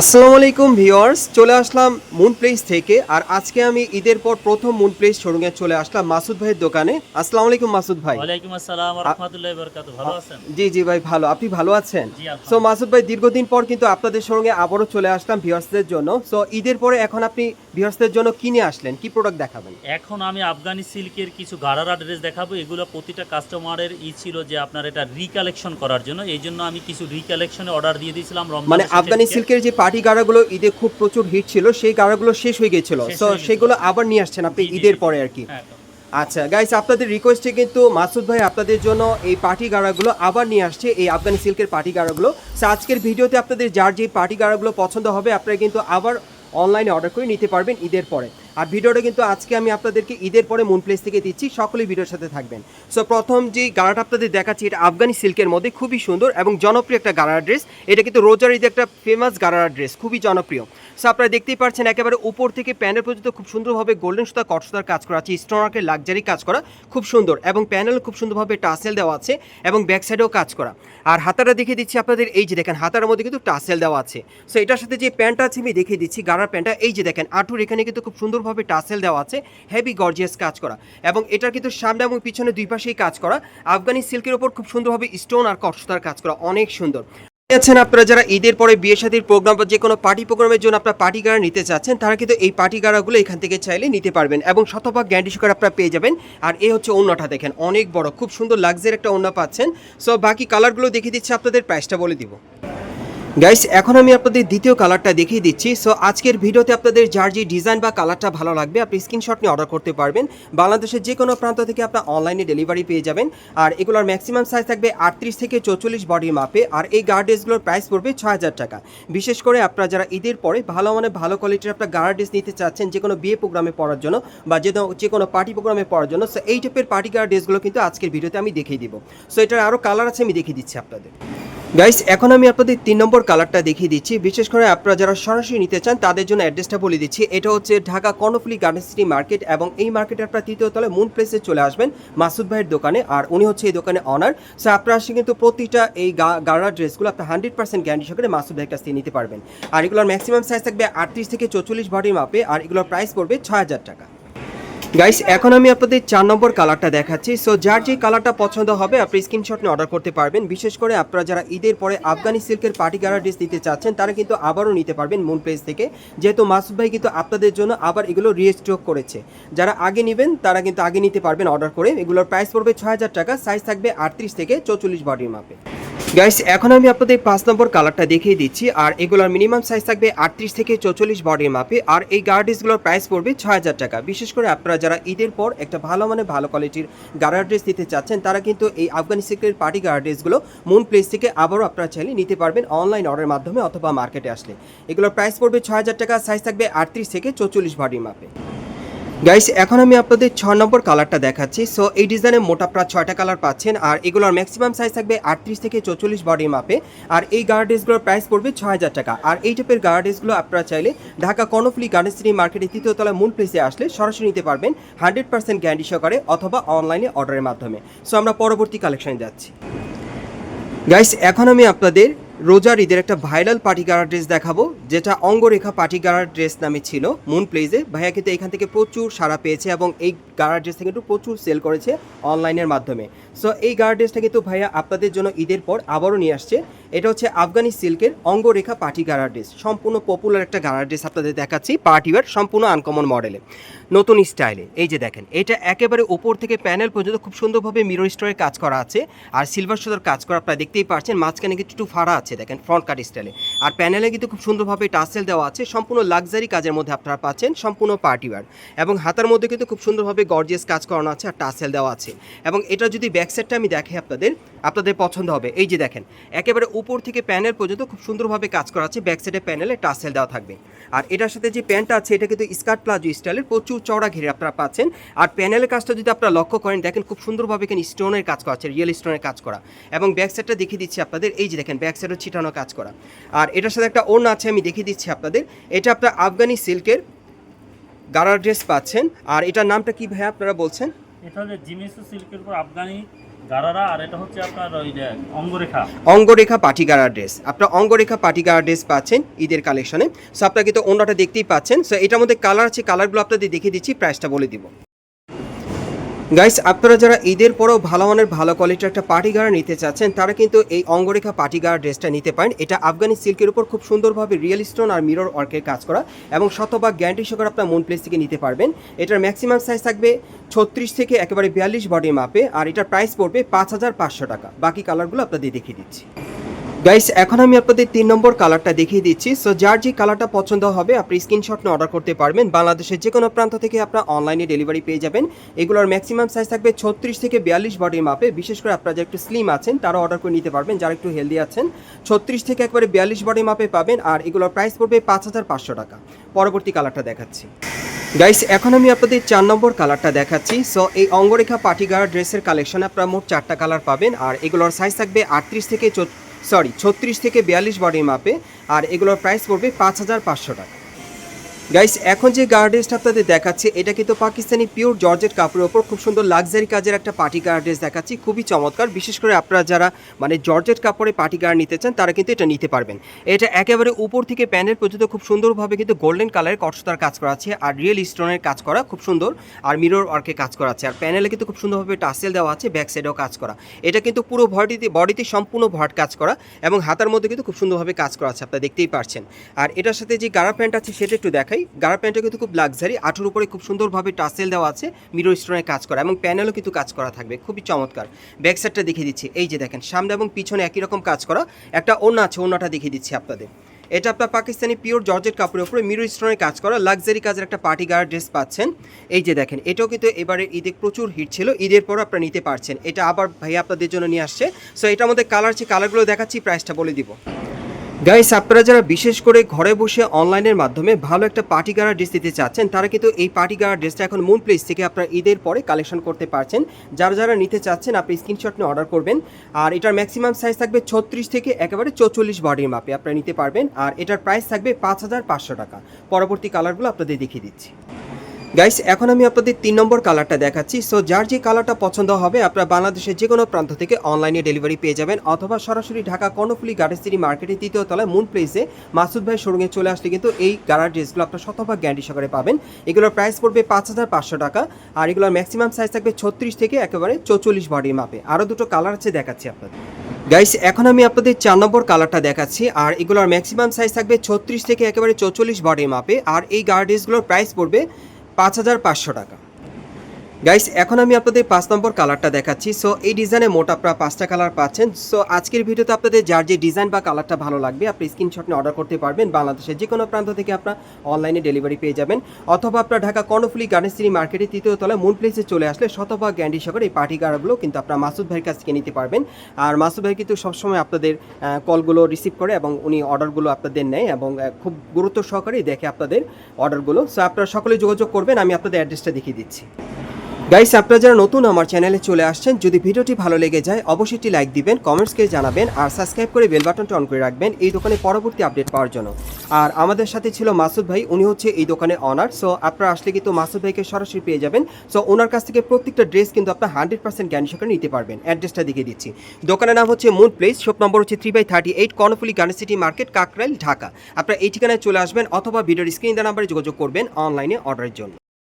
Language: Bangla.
আসসালামু আলাইকুম ভিউয়ার্স চলে আসলাম মুন প্লেস থেকে আর আজকে আমি ঈদের পর প্রথম মুন প্লেস শোরুমে চলে আসলাম মাসুদ ভাইয়ের দোকানে। আসসালামু আলাইকুম মাসুদ ভাই। ওয়ালাইকুম আসসালাম রহমতুল্লাহ বরকাত ভালো আছেন? জি জি ভাই ভালো। আপনি ভালো আছেন? সো মাসুদ ভাই দীর্ঘদিন পর কিন্তু আপনাদের সঙ্গে আবারও চলে আসলাম ভিউয়ার্সদের জন্য। সো ঈদের পরে এখন আপনি ভিউয়ার্সদের জন্য কিনে আসলেন? কি প্রোডাক্ট দেখাবেন? এখন আমি আফগানি সিল্কের কিছু গারারা ড্রেস দেখাবো। এগুলো প্রতিটা কাস্টমারের ই ছিল যে আপনার এটা রিকালেকশন করার জন্য। এই জন্য আমি কিছু রিকালেকশনে অর্ডার দিয়ে দিয়েছিলাম মানে আফগানি সিল্কের যে পার্টি গাড়াগুলো ঈদে খুব প্রচুর হিট ছিল সেই গাড়াগুলো শেষ হয়ে গিয়েছিল। তো সো সেগুলো আবার নিয়ে আসছেন আপনি ঈদের পরে আর কি আচ্ছা গাইস আপনাদের রিকোয়েস্টে কিন্তু মাসুদ ভাই আপনাদের জন্য এই পার্টি গাড়াগুলো আবার নিয়ে আসছে এই আফগানি সিল্কের পার্টি গাড়াগুলো। সো আজকের ভিডিওতে আপনাদের যার যে পার্টি গাড়াগুলো পছন্দ হবে আপনারা কিন্তু আবার অনলাইনে অর্ডার করে নিতে পারবেন ঈদের পরে। আর ভিডিওটা কিন্তু আজকে আমি আপনাদেরকে ঈদের পরে মুন প্লেস থেকে দিচ্ছি, সকলেই ভিডিওর সাথে থাকবেন। সো প্রথম যে গাড়াটা আপনাদের দেখাচ্ছি, এটা আফগানি সিল্কের মধ্যে, খুবই সুন্দর এবং জনপ্রিয় একটা গাড়ার ড্রেস এটা কিন্তু রোজার ঈদে একটা ফেমাস গাড়ার ড্রেস খুবই জনপ্রিয়। সো আপনারা দেখতেই পাচ্ছেন একেবারে উপর থেকে প্যানেল পর্যন্ত খুব সুন্দরভাবে গোল্ডেন সুতা, কট সুতার কাজ করা আছে স্টোনাকের লাক্সারি কাজ করা, খুব সুন্দর এবং প্যানেল খুব সুন্দরভাবে টাসেল দেওয়া আছে এবং ব্যাক সাইডেও কাজ করা। আর হাতাটা দেখিয়ে দিচ্ছি আপনাদের, এই যে দেখেন, হাতার মধ্যে কিন্তু টাসেল দেওয়া আছে। সো এটার সাথে যে প্যান্টটা আছে, আমি দেখিয়ে দিচ্ছি, গাড়ার প্যান্টটা, এই যে দেখেন আঁটুর এখানে কিন্তু খুব সুন্দরভাবে টাসেল দেওয়া আছে হেভি গর্জিয়াস কাজ করা। এবং এটার কিন্তু সামনে এবং পিছনে দুই পাশেই কাজ করা। আফগানি সিল্কের ওপর খুব সুন্দরভাবে স্টোন আর সুতার কাজ করা, অনেক সুন্দর। আছেন আপনারা যারা ঈদের পরে বিয়ে শাদীর প্রোগ্রাম বা যে কোনো পার্টি প্রোগ্রামের জন্য আপনারা পার্টি গাড়া নিতে চাচ্ছেন, তারা কিন্তু এই পার্টি গাড়াগুলো এখান থেকে চাইলে নিতে পারবেন। এবং শতভাগ গ্যান্ডি সুগার আপনারা পেয়ে যাবেন। আর এই হচ্ছে অন্যটা দেখেন, অনেক বড়, খুব সুন্দর লাগজের একটা অন্য পাচ্ছেন। সো বাকি কালারগুলো দেখিয়ে দিচ্ছি, আপনাদের প্রাইসটা বলে দিব। গাইস এখন আমি আপনাদের দ্বিতীয় কালারটা দেখিয়ে দিচ্ছি। সো আজকের ভিডিওতে আপনাদের যার যে ডিজাইন বা কালারটা ভালো লাগবে, আপনি স্ক্রিনশট নিয়ে অর্ডার করতে পারবেন। বাংলাদেশের যে কোনো প্রান্ত থেকে আপনার অনলাইনে ডেলিভারি পেয়ে যাবেন। আর এগুলোর ম্যাক্সিমাম সাইজ থাকবে আটত্রিশ থেকে চৌচল্লিশ বডির মাপে আর এই গার্ডেসগুলোর প্রাইস পড়বে ছয় হাজার টাকা। বিশেষ করে আপনারা যারা ঈদের পরে ভালো মানে ভালো কোয়ালিটির আপনার গার্ডেস নিতে চাচ্ছেন যে কোনো বিয়ে প্রোগ্রামে পড়ার জন্য বা যে যে কোনো পার্টি প্রোগ্রামে পড়ার জন্য সো এই টাইপের পার্টি গার্ডেসগুলো কিন্তু আজকের ভিডিওতে আমি দেখিয়ে দিব। সো এটার আরও কালার আছে, আমি দেখিয়ে দিচ্ছি আপনাদের। গাইস এখন আমি আপনাদের তিন নম্বর কালারটা দেখিয়ে দিচ্ছি। বিশেষ করে আপনারা যারা সরাসরি নিতে চান, তাদের জন্য অ্যাড্রেসটা বলে দিচ্ছি। এটা হচ্ছে Dhaka Karnaphuli garden city market এবং এই মার্কেটে আপনারা তৃতীয় তলায় মুন প্লেসে চলে আসবেন মাসুদ ভাইয়ের দোকানে। আর উনি হচ্ছে এই দোকানে অনার সো আপনারা আসে কিন্তু প্রতিটা এই গাড়া ড্রেসগুলো আপনার হান্ড্রেড পার্সেন্ট গ্যারান্টি সহকারে মাসুদ ভাইয়ের কাছ থেকে নিতে পারবেন। আর এগুলোর ম্যাক্সিমাম সাইজ থাকবে আটত্রিশ থেকে চৌচল্লিশ বডির মাপে, আর এগুলোর প্রাইস পড়বে ছয় হাজার টাকা। গাইস এখন আমি আপনাদের চার নম্বর কালারটা দেখাচ্ছি। সো যার যে কালারটা পছন্দ হবে, আপনি স্ক্রিনশট নিয়ে অর্ডার করতে পারবেন। বিশেষ করে আপনারা যারা ঈদের পরে আফগানি সিল্কের পার্টি গাড়া ড্রেস নিতে চাচ্ছেন, তারা কিন্তু আবারও নিতে পারবেন মুন প্লেস থেকে। যেহেতু মাসুদ ভাই কিন্তু আপনাদের জন্য আবার এগুলো রিস্টক করেছে। যারা আগে নেবেন, তারা কিন্তু আগে নিতে পারবেন অর্ডার করে। এগুলোর প্রাইস পড়বে ছয় হাজার টাকা সাইজ থাকবে আটত্রিশ থেকে চৌচল্লিশ বডির মাপে। গাইস এখন আমি আপনাদের পাঁচ নম্বর কালারটা দেখিয়ে দিচ্ছি। আর এগুলোর মিনিমাম সাইজ থাকবে আটত্রিশ থেকে চৌচল্লিশ বডির মাপে। আর এই গার্ডেসগুলোর প্রাইস পড়বে ছয় হাজার টাকা। বিশেষ করে আপনারা যারা ঈদের পর একটা ভালো মানে ভালো কোয়ালিটির গার্ডার ড্রেস নিতে চাচ্ছেন, তারা কিন্তু এই আফগানি সিল্কের পার্টি গার্ডার ড্রেসগুলো মুন প্লেস থেকে আবারও আপনারা চাইলে নিতে পারবেন অনলাইন অর্ডারের মাধ্যমে অথবা মার্কেটে আসলে। এগুলোর প্রাইস পড়বে ছয় হাজার টাকা সাইজ থাকবে আটত্রিশ থেকে চৌচল্লিশ বডির মাপে। গাইস এখন আমি আপনাদের ছ নম্বর কালারটা দেখাচ্ছি। সো এই ডিজাইনে মোটা প্রায় ছয়টা কালার পাচ্ছেন, আর এগুলোর ম্যাক্সিমাম সাইজ থাকবে আটত্রিশ থেকে চৌচল্লিশ বডির মাপে আর এই গার্ডেসগুলোর প্রাইস পড়বে ছ হাজার টাকা। আর এই টাইপের গার্ডেসগুলো আপনারা চাইলে ঢাকা কর্ণফুলি গার্ডেন সিটি মার্কেটের তৃতীয় তলায় মূল প্লেসে আসলে সরাসরি নিতে পারবেন হান্ড্রেড পার্সেন্ট গ্যারান্টি সহকারে অথবা অনলাইনে অর্ডারের মাধ্যমে। সো আমরা পরবর্তী কালেকশনে যাচ্ছি। গাইস এখন আমি আপনাদের রোজার ঈদের একটা ভাইরাল পার্টি ড্রেস দেখাবো, যেটা অঙ্গরেখা পার্টি গাড়ার ড্রেস নামে ছিল মুন প্লেজে ভাইয়া কিন্তু এখান থেকে প্রচুর সাড়া পেয়েছে এবং এই গাড়ার ড্রেসটা কিন্তু প্রচুর সেল করেছে অনলাইনের মাধ্যমে। সো এই গাড়ার ড্রেসটা কিন্তু ভাইয়া আপনাদের জন্য ঈদের পর আবারও নিয়ে আসছে। এটা হচ্ছে আফগানি সিল্কের অঙ্গরেখা পার্টি গাড়ার ড্রেস। সম্পূর্ণ পপুলার একটা গাড়ার ড্রেস আপনাদের দেখাচ্ছি পার্টি ওয়ার সম্পূর্ণ আনকমন মডেলে নতুন স্টাইলে এই যে দেখেন, এটা একেবারে ওপর থেকে প্যানেল পর্যন্ত খুব সুন্দরভাবে মিরর স্টোরের কাজ করা আছে। আর সিলভার সুতার কাজ করা আপনারা দেখতেই পাচ্ছেন মাঝখানে কিন্তু একটু ফাড়া আছে। দেখেন ফ্রন্ট কাট স্টাইলে আর প্যানেলে কিন্তু খুব সুন্দরভাবে টাসেল দেওয়া আছে, সম্পূর্ণ লাক্সারি কাজের মধ্যে আপনারা পাচ্ছেন, সম্পূর্ণ পার্টিওয়ার এবং হাতার মধ্যে কিন্তু খুব সুন্দরভাবে গর্জিয়াস কাজ করানো আছে আর টাসেল দেওয়া আছে। এবং এটা যদি ব্যাক সাইডটা আমি দেখে আপনাদের আপনাদের পছন্দ হবে। এই যে দেখেন, একেবারে উপর থেকে প্যানেল পর্যন্ত খুব সুন্দরভাবে কাজ করা আছে, ব্যাক সাইডে প্যানেলে টাসেল দেওয়া থাকবে। আর এটার সাথে যে প্যান্টটা আছে, এটা কিন্তু স্কার্ট প্লাজো স্টাইলের প্রচুর চড়া ঘিরে আপনারা পাচ্ছেন। আর প্যানেলের কাজটা যদি আপনারা লক্ষ্য করেন, দেখেন খুব সুন্দরভাবে এখানে স্টোনের কাজ করা আছে রিয়েল স্টোনের কাজ করা। এবং ব্যাক সাইডটা দেখিয়ে দিচ্ছি আপনাদের, এই যে দেখেন, ব্যাক সাইডও ছিটানো কাজ করা। আর এটার সাথে একটা ওড়না আছে, আমি দেখিয়ে দিচ্ছি আপনাদের। এটা আপনার আফগানি সিল্কের গাড়ার ড্রেস পাচ্ছেন। আর এটার নামটা কি ভাই আপনারা বলছেন? এটা হচ্ছে জিমিসু সিল্কের উপর আফগানি অঙ্গরেখা। অঙ্গরেখা পাটিগারা ড্রেস আপনার অঙ্গরেখা পাটিগারা ড্রেস পাচ্ছেন ঈদের কালেকশনে সো আপনাকে তো অন্যটা দেখতেই পাচ্ছেন। সো এটার মধ্যে কালার আছে কালারগুলো আপনাদের দেখিয়ে দিচ্ছি প্রাইসটা বলে দিব। গাইস আপনারা যারা ঈদের পরেও ভালো মানের, ভালো কোয়ালিটির একটা পাটিগারা নিতে চাচ্ছেন, তারা কিন্তু এই অঙ্গরেখা পাটিগারা ড্রেসটা নিতে পারেন। এটা আফগানি সিল্কের উপর খুব সুন্দরভাবে রিয়েল স্টোন আর মিরর ওয়ার্কের কাজ করা এবং শতভাগ গ্যারান্টি সহকারে আপনার মন প্লেস থেকে নিতে পারবেন। এটার ম্যাক্সিমাম সাইজ থাকবে ছত্রিশ থেকে একেবারে বিয়াল্লিশ বডি মাপে আর এটার প্রাইস পড়বে পাঁচ হাজার পাঁচশো টাকা। বাকি কালারগুলো আপনাদের দেখিয়ে দিচ্ছি। গাইস এখন আমি আপনাদের তিন নম্বর কালারটা দেখিয়ে দিচ্ছি। সো যার যে কালারটা পছন্দ হবে, আপনি স্ক্রিনশট নিয়ে অর্ডার করতে পারবেন। বাংলাদেশের যে কোনো প্রান্ত থেকে আপনার অনলাইনে ডেলিভারি পেয়ে যাবেন। এগুলোর ম্যাক্সিমাম সাইজ থাকবে ছত্রিশ থেকে বিয়াল্লিশ বডির মাপে। বিশেষ করে আপনারা যারা একটু স্লিম আছেন, তারা অর্ডার করে নিতে পারবেন। যারা একটু হেলদি আছেন, ছত্রিশ থেকে একবারে বিয়াল্লিশ বডির মাপে পাবেন। আর এগুলোর প্রাইস পড়বে পাঁচ হাজার পাঁচশো টাকা। পরবর্তী কালারটা দেখাচ্ছি। গাইস এখন আমি আপনাদের চার নম্বর কালারটা দেখাচ্ছি। সো এই অঙ্গরেখা পাটিগার ড্রেসের কালেকশনে আপনারা মোট চারটা কালার পাবেন। আর এগুলোর সাইজ থাকবে আটত্রিশ থেকে সরি ছত্রিশ থেকে বিয়াল্লিশ বডির মাপে আর এগুলোর প্রাইস পড়বে পাঁচ হাজার পাঁচশো টাকা। গাইস এখন যে গার্ডেসটা আপনাদের দেখাচ্ছি, এটা কিন্তু পাকিস্তানি পিওর জর্জেট কাপড়ের ওপর খুব সুন্দর লাক্সারি কাজের একটা পার্টি গার্ডেস দেখাচ্ছি। খুবই চমৎকার। বিশেষ করে আপনারা যারা মানে জর্জেট কাপড়ে পার্টি গার্ড নিতে চান, তারা কিন্তু এটা নিতে পারবেন। এটা একেবারে উপর থেকে প্যানেল পর্যন্ত খুব সুন্দরভাবে কিন্তু গোল্ডেন কালারের কটসতার কাজ করা আছে, আর রিয়েল স্টোনের কাজ করা খুব সুন্দর, আর মিরর ওয়ার্কে কাজ করা আছে। আর প্যানেলে কিন্তু খুব সুন্দরভাবে টাসেল দেওয়া আছে ব্যাক সাইডেও কাজ করা। এটা কিন্তু পুরো বডিতে বডিতে সম্পূর্ণ ভট কাজ করা, এবং হাতার মধ্যে কিন্তু খুব সুন্দরভাবে কাজ করা আছে, আপনারা দেখতেই পারছেন। আর এটার সাথে যে গাড়া প্যান্ট আছে, সেটা একটু দেখাই। গাড়া প্যান্টটা কিন্তু খুব লাক্সারি আঠুর উপরে খুব সুন্দরভাবে টাসেল দেওয়া আছে মিরর স্টোনের কাজ করা এবং প্যানেলও কিন্তু কাজ করা থাকবে, খুবই চমৎকার। ব্যাক সাইডটা দেখিয়ে দিচ্ছি, এই যে দেখেন, সামনে এবং পিছনে একই রকম কাজ করা, একটা ওড়না আছে, ওড়নাটা দেখিয়ে দিচ্ছি আপনাদের। এটা আপনার পাকিস্তানি পিওর জর্জেট কাপড়ের উপরে মিরর স্টোনের কাজ করা লাক্সারি কাজের একটা পার্টি গার্ড ড্রেস পাচ্ছেন। এই যে দেখেন, এটাও কিন্তু এবারে ঈদে প্রচুর হিট ছিল, ঈদের পর আপনারা নিতে পারছেন। এটা আবার ভাই আপনাদের জন্য নিয়ে আসছে। সো এটার মধ্যে কালার আছে কালারগুলো দেখাচ্ছি প্রাইসটা বলে দিব। গাইস আপনারা যারা বিশেষ করে ঘরে বসে অনলাইনের মাধ্যমে ভালো একটা পার্টি গাড়া ড্রেস দিতে চাচ্ছেন, তারা কিন্তু এই পার্টি গাড়া ড্রেসটা এখন মুন প্লেস থেকে আপনারা ঈদের পরে কালেকশন করতে পারছেন। যারা যারা নিতে চাচ্ছেন, আপনি স্ক্রিনশট নিয়ে অর্ডার করবেন। আর এটার ম্যাক্সিমাম সাইজ থাকবে ছত্রিশ থেকে একেবারে চৌচল্লিশ বডির মাপে আপনারা নিতে পারবেন। আর এটার প্রাইস থাকবে পাঁচ হাজার পাঁচশো টাকা। পরবর্তী কালারগুলো আপনাদের দেখিয়ে দিচ্ছি। গাইস এখন আমি আপনাদের তিন নম্বর কালারটা দেখাচ্ছি। সো যার যে কালারটা পছন্দ হবে, আপনারা বাংলাদেশের যে কোনো প্রান্ত থেকে অনলাইনে ডেলিভারি পেয়ে যাবেন, অথবা সরাসরি ঢাকা কর্ণফুলি গার্ডেন সিটি মার্কেটের তৃতীয় তলায় মুন প্লেসে মাসুদ ভাই শোরুমে চলে আসলে কিন্তু এই গাড়ার ড্রেসগুলো আপনার শতভাগ গ্যারান্টি সহকারে পাবেন। এগুলোর প্রাইস পড়বে পাঁচ হাজার পাঁচশো টাকা, আর এগুলোর ম্যাক্সিমাম সাইজ থাকবে ছত্রিশ থেকে একেবারে চৌচল্লিশ বডির মাপে। আরও দুটো কালার আছে দেখাচ্ছি আপনাদের। গাইস এখন আমি আপনাদের চার নম্বর কালারটা দেখাচ্ছি, আর এগুলোর ম্যাক্সিমাম সাইজ থাকবে ছত্রিশ থেকে একেবারে চৌচল্লিশ বডির মাপে, আর এই গার্ড গার্ডেসগুলোর প্রাইস পড়বে পাঁচ হাজার পাঁচশো টাকা। গাইস এখন আমি আপনাদের পাঁচ নম্বর কালারটা দেখাচ্ছি। সো এই ডিজাইনে মোট আপনারা পাঁচটা কালার পাচ্ছেন। সো আজকের ভিডিওতে আপনাদের যার যে ডিজাইন বা কালারটা ভালো লাগবে, আপনি স্ক্রিনশট নিয়ে অর্ডার করতে পারবেন। বাংলাদেশের যে কোনো প্রান্ত থেকে আপনার অনলাইনে ডেলিভারি পেয়ে যাবেন। অথবা আপনার ঢাকা কর্ণফুলি গার্ডেন মার্কেটের তৃতীয় তলায় মুন প্লেসে চলে আসলে শতভাগ গ্যান্ডি সহকারে এই পার্টি গাড়াগুলো কিন্তু আপনার মাসুদ ভাইয়ের কাছ থেকে নিতে পারবেন। আর মাসুদ ভাই কিন্তু সবসময় আপনাদের কলগুলো রিসিভ করে এবং উনি অর্ডারগুলো আপনাদের নেয় এবং খুব গুরুত্ব সহকারে দেখে আপনাদের অর্ডারগুলো সো আপনারা সকলে যোগাযোগ করবেন, আমি আপনাদের অ্যাড্রেসটা দেখিয়ে দিচ্ছি। গাইস আপনারা যারা নতুন আমার চ্যানেলে চলে আসছেন, যদি ভিডিওটি ভালো লেগে যায়, অবশ্যই একটি লাইক দিবেন কমেন্টস করে জানাবেন, আর সাবস্ক্রাইব করে বেল বাটনটা অন করে রাখবেন এই দোকানে পরবর্তী আপডেট পাওয়ার জন্য। আর আমাদের সাথে ছিল মাসুদ ভাই, উনি হচ্ছে এই দোকানে অনার সো আপনারা আসলে কিন্তু মাসুদ ভাইকে সরাসরি পেয়ে যাবেন। সো ওনার কাছ থেকে প্রত্যেকটা ড্রেস কিন্তু আপনার হান্ড্রেড পার্সেন্ট জ্ঞান সহকারে নিতে পারবেন। অ্যাড্রেসটা দেখিয়ে দিচ্ছি। দোকানের নাম হচ্ছে মুন প্লেস শপ নম্বর হচ্ছে three by thirty eight Karnaphuli garden city market Kakrail, Dhaka. আপনারা এই ঠিকানায় চলে আসবেন, অথবা ভিডিওর স্ক্রিন দেওয়া নাম্বারে যোগাযোগ করবেন অনলাইনে অর্ডারের জন্য।